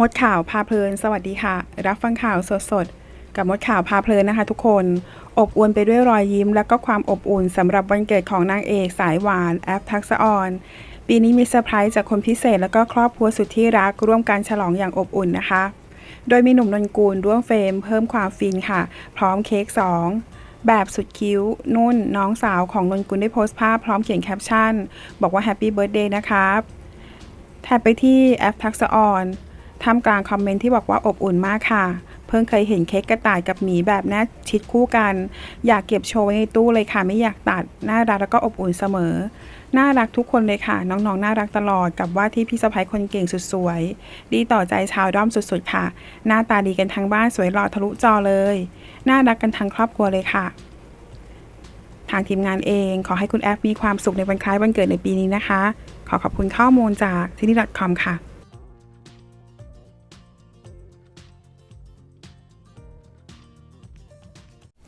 มดข่าวพาเพลิน สวัสดีค่ะ รับฟังข่าวสดๆกับมดข่าวพาเพลินนะคะ ทุกคน อบอวลไปด้วยรอยยิ้ม และก็ความอบอุ่นสำหรับวันเกิดของนางเอกสายหวานแอฟทักษออน ปีนี้มีเซอร์ไพรส์จากคนพิเศษ และก็ครอบครัวสุดที่รักร่วมการฉลองอย่างอบอุ่นนะคะ โดยมีหนุ่มนนกูลร่วมเฟรมเพิ่มความฟินค่ะ พร้อมเค้ก2แบบสุดคิ้ว นุ่นน้องสาวของนนกุลได้โพสต์ภาพพร้อมเขียนแคปชั่น บอกว่าแฮปปี้เบิร์ดเดย์นะครับ แท็บไปที่แอปทักษออน ท่ามกลางคอมเมนต์ที่บอกว่าอบอุ่นมากค่ะ เพิ่งเคยเห็นเค้กกระต่ายกับหมีแบบแนบชิดคู่กัน อยากเก็บโชว์ไว้ในตู้เลยค่ะ ไม่อยากตัด น่ารักแล้วก็อบอุ่นเสมอ น่ารักทุกคนเลยค่ะ น้องๆ น่ารักตลอดกับว่าที่พี่สะพ้ยคนเก่งสุดสวย ดีต่อใจชาวด้อมสุดๆค่ะ หน้าตาดีกันทั้งบ้านสวยหล่อทะลุจอเลย น่ารักกันทั้งครอบครัวเลยค่ะทางทีมงานเองขอให้คุณแอฟมีความสุขในวันคล้ายวันเกิดในปีนี้นะคะ ขอขอบคุณข้อมูลจากที่นี่ .com ค่ะ